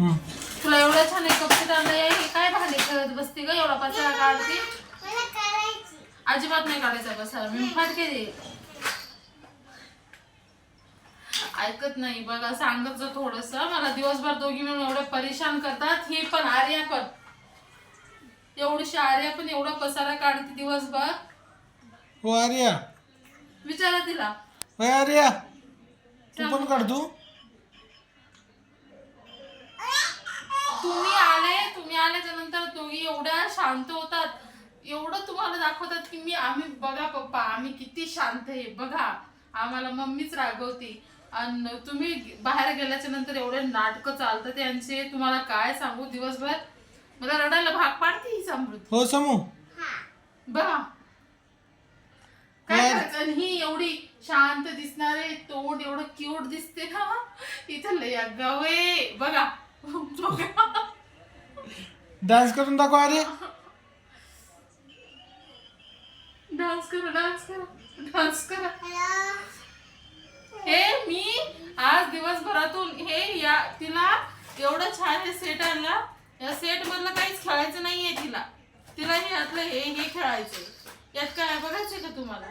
तुला एवढं छान एक कपडे आणलंय हे काय भांडे करत बसते ग एवढा पसारा काढते? मला करायची. अजिबात नाही काढायचा पसारा मी फाटके दे ऐकत नाही बघा सांगत जा थोडस. मला दिवसभर दोघी मिळून एवढे परेशान करतात ही पण आर्या पण. एवढीशी आर्या पण एवढा पसारा काढते दिवसभर. हो आर्या. विचारा तिला. आर्या. तू पण काढ तुम्ही आले तुम्ही आल्याच्यानंतर दोघी एवढ्या शांत होतात. एवढं तुम्हाला दाखवतात की मी आम्ही बघा पप्पा आम्ही किती शांत आहे. बघा आम्हाला मम्मीच रागवते. आणि तुम्ही बाहेर गेल्याच्यानंतर एवढे नाटकं चालतात त्यांचे तुम्हाला काय सांगू दिवसभर? मला रडायला भाग पाडते ही समृद्धी. हो समू. बघा. काय आणि ही एवढी शांत दिसणारे तोंड एवढं क्यूट दिसते ना. इथं लय अगाव बघा बघा. डान्स करून दाखव आर्या डान्स करा डान्स करा डान्स करा. हे मी आज दिवसभरातून हे या तिला एवढं छान हे सेट आणला. या सेट मधलं काहीच खेळायचं नाहीये तिला. तिला हे यातलं हे हे खेळायचंय. यात काय आहे? बघायचंय का तुम्हाला?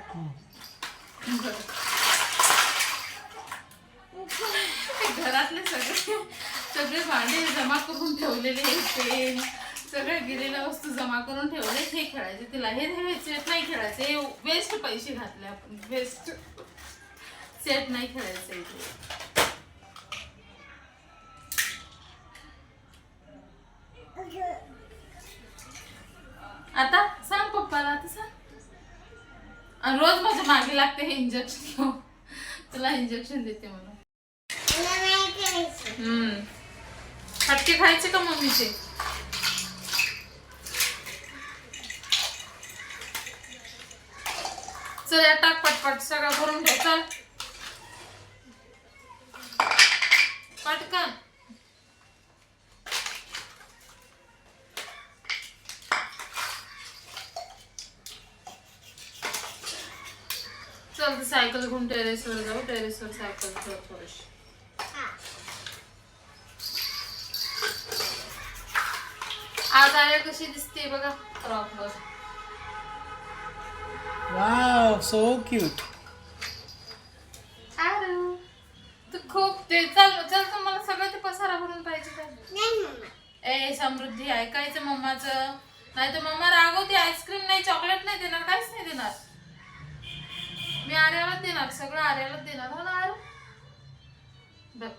सगळे भांडे जमा करून ठेवलेले पेन सगळे गेलेल्या वस्तू जमा करून ठेवले. हे खेळायचे तिला हे हे सेट नाही खेळायचे. हे वेस्ट पैसे घातले आपण. वेस्ट सेट नाही खेळायचं इथे. आता सांग पप्पाला आता सांग. आणि रोज माझ्या मागे लागते हे इंजेक्शन तुला इंजेक्शन देते म्हणून. मला नाही करायचं हम्म फटके खायचे का मम्मीचे? चल या टाक पटपट सगळं भरून ठेव चल. पटकन. चल सायकल घेऊन टेरेसवर जाऊ टेरेसवर सायकल ठेव थोडीशी. आज आया कशी दिसते बघा. वर. वाव सो क्यूट आरू तू खूप ते चल चल तर मला सगळं ते पसारा भरून पाहिजे का? नाही मम्मा ए समृद्धी ऐकायचं मम्माचं नाही तर मम्मा रागवते आईस्क्रीम नाही चॉकलेट नाही देणार काहीच नाही देणार. मी आर्यालाच देणार सगळं आर्यालाच देणार. हो ना आरू? बघ.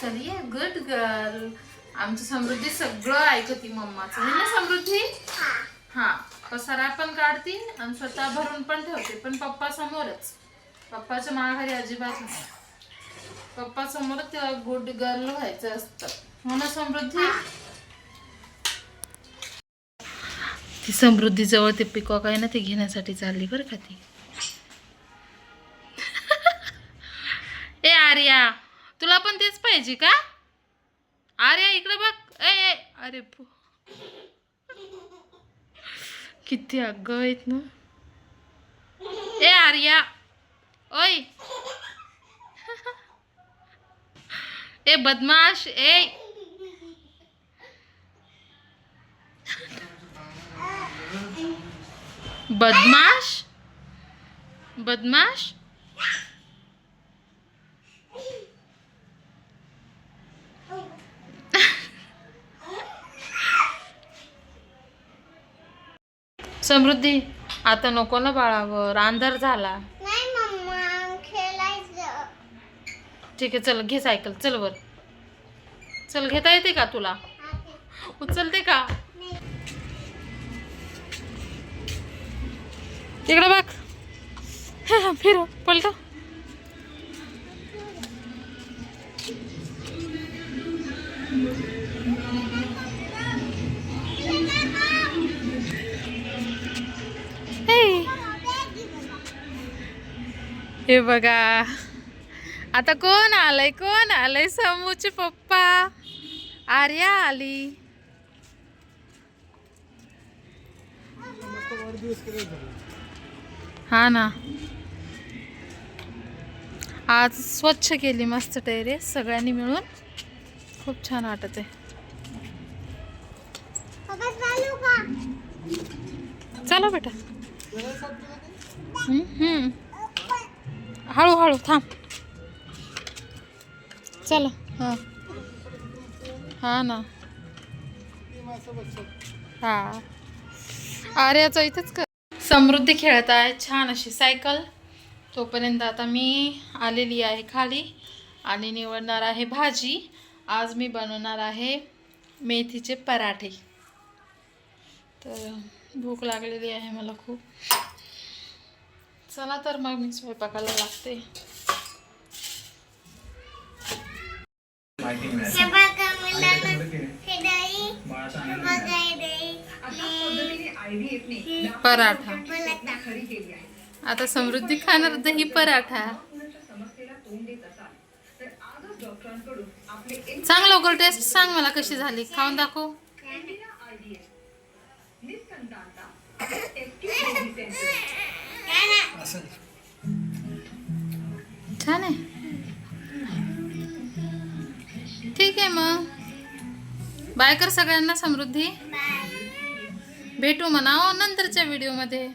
चलिये गुड गर्ल आमची समृद्धी सगळं ऐकती मम्माचं. है ना समृद्धी? हा. पसारा पण काढती आणि स्वतः भरून पण ठेवते. पण पप्पा समोरच. पप्पाच्या माघारी अजिबात नाही. पप्पा समोरच तेव्हा गुड गर्ल व्हायचं असतं. हो ना समृद्धी? ती समृद्धी जवळ ते पिकॉक आहे ना ते घेण्यासाठी चालली बरं का ती. ए आर्या तुला पण तेच पाहिजे का? आर्या इकडे बघ. ए ए, अरे पो किती अग्ग आहेत ना. ए आर्या. ओय. ए बदमाश. ए. बदमाश? बदमाश? समृद्धी आता नको ना बाळावर अंधार झाला. नाही मम्मा खेळायचं. ठीक आहे चल घे सायकल चल वर. चल घेता येते का तुला? उचलते का? इकडे बघ. फिर पलट. हे बघा. आता कोण आलंय? कोण आलंय? समूचे पप्पा. आर्या आली. हा ना. आज स्वच्छ केली मस्त टेरेस सगळ्यांनी मिळून. खूप छान वाटत आहे. चला बेटा. हम्म, हम्म. हळूहळू थांब. चला. हां. हां ना. हा. आर्याचं इथेच कर. समृद्धी खेळत आहे. छान अशी सायकल तोपर्यंत आता मी आलेली आहे खाली आणि निवडणार आहे भाजी. आज मी बनवणार आहे मेथीचे पराठे. तर भूक लागलेली आहे मला खूप. चला तर मग मी स्वयंपाकाला लागते हे हे हे हे हे पराठा. आता समृद्धी खाणार दही पराठा सांग लवकर टेस्ट सांग मला कशी झाली खाऊन दाखव असं छान आहे. ठीक आहे मग. बाय कर सगळ्यांना समृद्धी. भेटू म्हणा नंतरच्या व्हिडिओमध्ये